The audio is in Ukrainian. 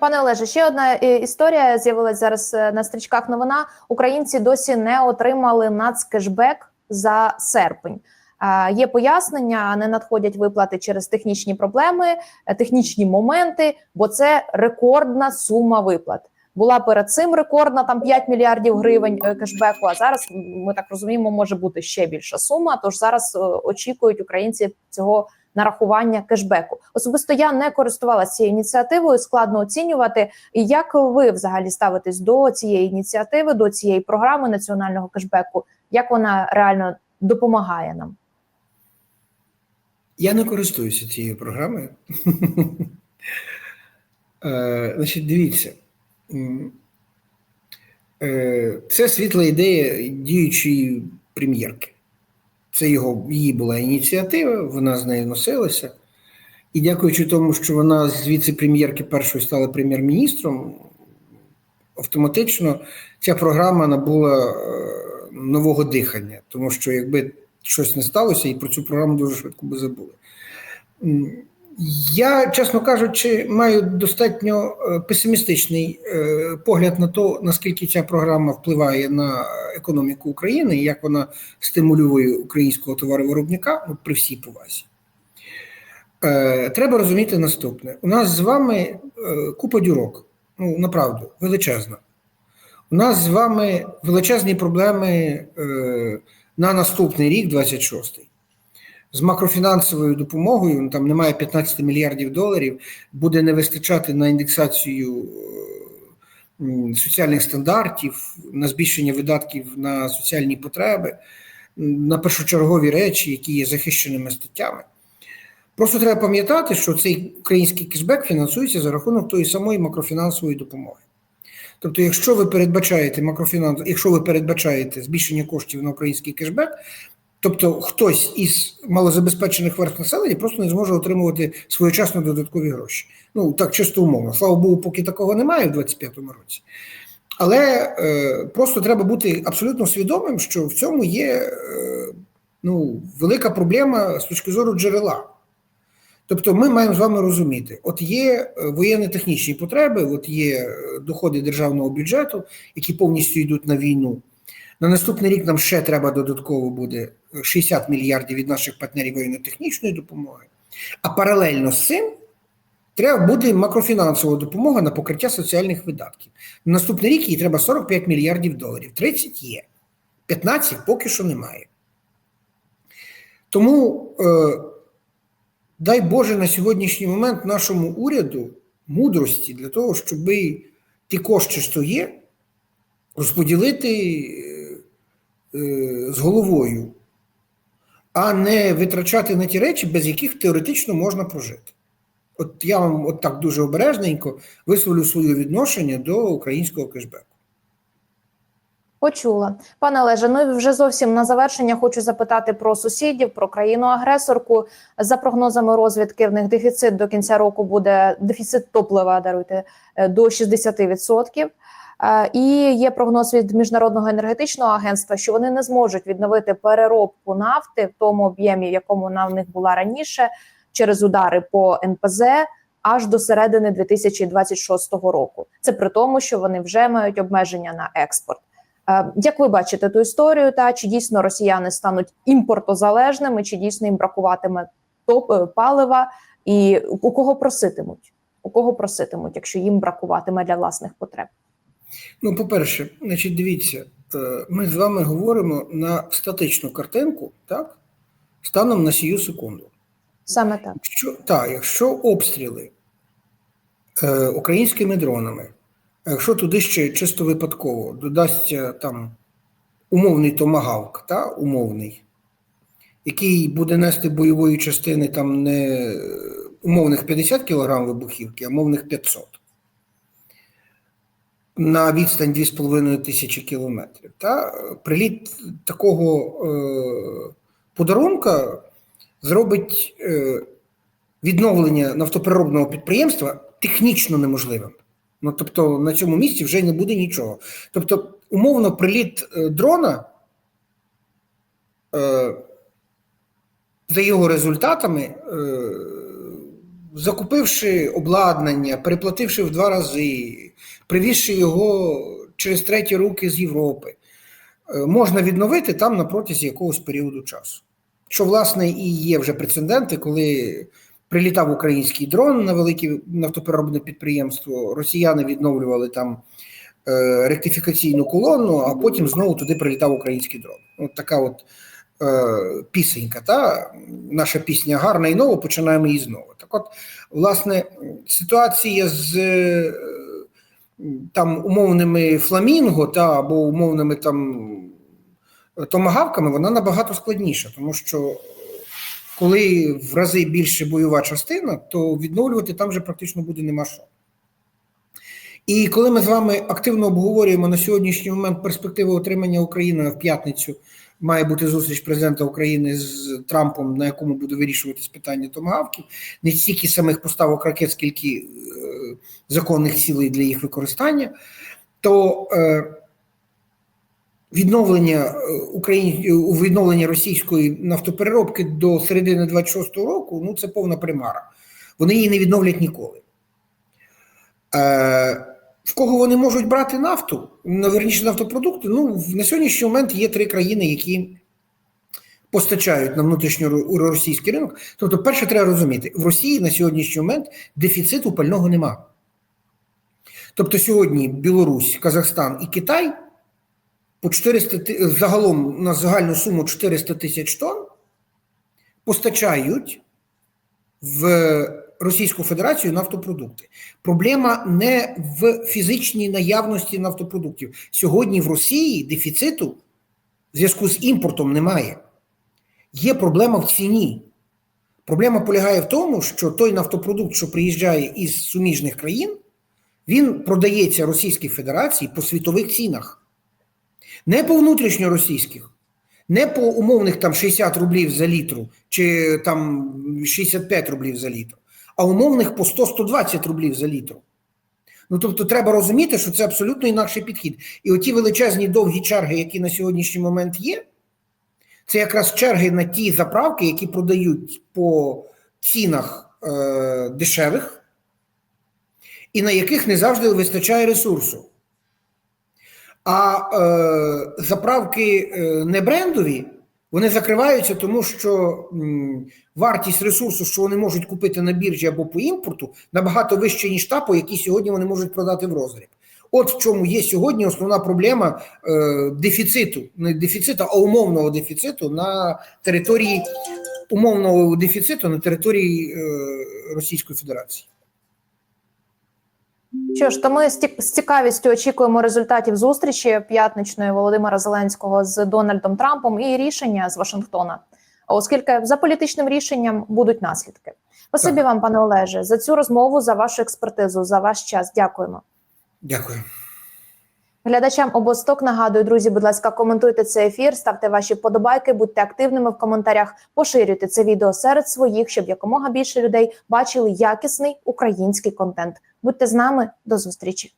Пане Олеже, ще одна е, історія з'явилась зараз е, на стрічках. Новина українці досі не отримали нацкешбек за серпень. Е, Є пояснення, не надходять виплати через технічні проблеми, е, технічні моменти, бо це рекордна сума виплат. Була перед цим рекордна там 5 мільярдів гривень кешбеку. А зараз ми так розуміємо, може бути ще більша сума. Тож зараз очікують українці цього нарахування кешбеку. Особисто я не користувалася цією ініціативою. Складно оцінювати. Як ви взагалі ставитесь до цієї ініціативи, до цієї програми національного кешбеку? Як вона реально допомагає нам? Я не користуюся цією програмою. Е, Значить, дивіться. Е, Це світла ідея діючої прем'єрки. Це його, її була ініціатива, вона з нею носилася. І дякуючи тому, що вона з віце-прем'єрки першої стала прем'єр-міністром, автоматично ця програма набула е, нового дихання. Тому що якби щось не сталося, і про цю програму дуже швидко би забули. Я, чесно кажучи, маю достатньо е, песимістичний е, погляд на те, наскільки ця програма впливає на економіку України і як вона стимулює українського товаровиробника ну, при всій повазі. Е, Треба розуміти наступне: у нас з вами купа дюрок, ну направду величезна. У нас з вами величезні проблеми на наступний рік, 26-й. З макрофінансовою допомогою, ну, там немає 15 мільярдів доларів, буде не вистачати на індексацію е, соціальних стандартів, на збільшення видатків на соціальні потреби, на першочергові речі, які є захищеними статтями. Просто треба пам'ятати, що цей український кешбек фінансується за рахунок тої самої макрофінансової допомоги. Тобто, якщо ви передбачаєте макрофінанс, якщо ви передбачаєте збільшення коштів на український кешбек, тобто хтось із малозабезпечених верх населення просто не зможе отримувати своєчасно додаткові гроші. Ну так чисто умовно. Слава Богу, поки такого немає в 2025 році. Але е, просто треба бути абсолютно свідомим, що в цьому є е, ну, велика проблема з точки зору джерела. Тобто ми маємо з вами розуміти, от є е, воєнно-технічні потреби, от є е, доходи державного бюджету, які повністю йдуть на війну. На наступний рік нам ще треба додатково буде 60 мільярдів від наших партнерів воєнно-технічної допомоги. А паралельно з цим треба буде макрофінансова допомога на покриття соціальних видатків. На наступний рік їй треба 45 мільярдів доларів. 30 є, 15 поки що немає. Тому. Е, дай Боже на сьогоднішній момент нашому уряду мудрості для того, щоб ті кошти, що є, розподілити з головою, а не витрачати на ті речі, без яких теоретично можна прожити. От я вам от так дуже обережненько висловлю своє відношення до українського кешбеку. Почула, пане Олеже. Ну вже зовсім на завершення хочу запитати про сусідів, про країну-агресорку. За прогнозами розвідки, в них дефіцит до кінця року буде дефіцит топлива. Даруйте е, до 60%. Е, І є прогноз від міжнародного енергетичного агентства, що вони не зможуть відновити переробку нафти в тому об'ємі, в якому вона в них була раніше, через удари по НПЗ. Аж до середини 2026 року. Це при тому, що вони вже мають обмеження на експорт. Е, Як ви бачите ту історію, та чи дійсно росіяни стануть імпортозалежними, чи дійсно їм бракуватиме топ е, палива, і у кого проситимуть? У кого проситимуть, якщо їм бракуватиме для власних потреб? Ну, по-перше, значить, дивіться, ми з вами говоримо на статичну картинку, так? Станом на сію секунду. Саме так. Якщо, так, якщо обстріли е, українськими дронами, а якщо туди ще чисто випадково додасться там умовний томагавк, та, умовний, який буде нести бойової частини там не умовних 50 кг вибухівки, а умовних 500 на відстань 2,5 тисячі кілометрів. Та, приліт такого е, подарунка зробить е, відновлення нафтопереробного підприємства технічно неможливим. Ну, тобто на цьому місці вже не буде нічого. Тобто, умовно, приліт е, дрона е, за його результатами е, закупивши обладнання, переплативши в два рази, привізши його через треті руки з Європи, е, можна відновити там на протязі якогось періоду часу. Що, власне, і є вже прецеденти, коли прилітав український дрон на велике нафтопереробне підприємство, росіяни відновлювали там е, ректифікаційну колону, а потім знову туди прилітав український дрон. От така от е, пісенька, та наша пісня гарна і нова, починаємо її знову. Так от, власне, ситуація з е, там умовними фламінго та або умовними там томагавками, вона набагато складніша, тому що коли в рази більше бойова частина, то відновлювати там вже практично буде нема що. І коли ми з вами активно обговорюємо на сьогоднішній момент перспективи отримання України в п'ятницю, має бути зустріч президента України з Трампом, на якому буде вирішуватись питання томагавків, не стільки самих поставок ракет, скільки е, законних цілей для їх використання, то е, відновлення е, Україн... у відновлення російської нафтопереробки до середини 26-го року ну це повна примара. Вони її не відновлять ніколи. Е, в кого вони можуть брати нафту, ну, верніше нафтопродукти? Ну, на сьогоднішній момент є три країни, які постачають на внутрішньоросійський ринок. Тобто, перше, треба розуміти, в Росії на сьогоднішній момент дефіциту пального нема. Тобто, сьогодні Білорусь, Казахстан і Китай по 400 загалом на загальну суму 400 тисяч тонн постачають в Російську Федерацію нафтопродукти. Проблема не в фізичній наявності нафтопродуктів. Сьогодні в Росії дефіциту в зв'язку з імпортом немає. Є проблема в ціні. Проблема полягає в тому, що той нафтопродукт, що приїжджає із суміжних країн, він продається Російській Федерації по світових цінах. Не по внутрішньоросійських, не по умовних там 60 рублів за літру чи там 65 рублів за літр, а умовних по 100-120 рублів за літру. Ну тобто, треба розуміти, що це абсолютно інакший підхід. І оті величезні довгі черги, які на сьогоднішній момент є, це якраз черги на ті заправки, які продають по цінах е, дешевих, і на яких не завжди вистачає ресурсу. А е, заправки е, не брендові, вони закриваються, тому що м, вартість ресурсу, що вони можуть купити на біржі або по імпорту, набагато вища, ніж та, по якій сьогодні вони можуть продати в роздріб. От в чому є сьогодні основна проблема е, дефіциту, не дефіциту, а умовного дефіциту на території умовного дефіциту на території е, Російської Федерації. Що ж, то ми з цікавістю очікуємо результатів зустрічі п'ятничної Володимира Зеленського з Дональдом Трампом і рішення з Вашингтона, оскільки за політичним рішенням будуть наслідки. Спасибі Так. вам, пане Олеже, за цю розмову, за вашу експертизу, за ваш час. Дякуємо. Дякую. Глядачам обосток нагадую, друзі, будь ласка, коментуйте цей ефір, ставте ваші подобайки, будьте активними в коментарях, поширюйте це відео серед своїх, щоб якомога більше людей бачили якісний український контент. Будьте з нами до зустрічі.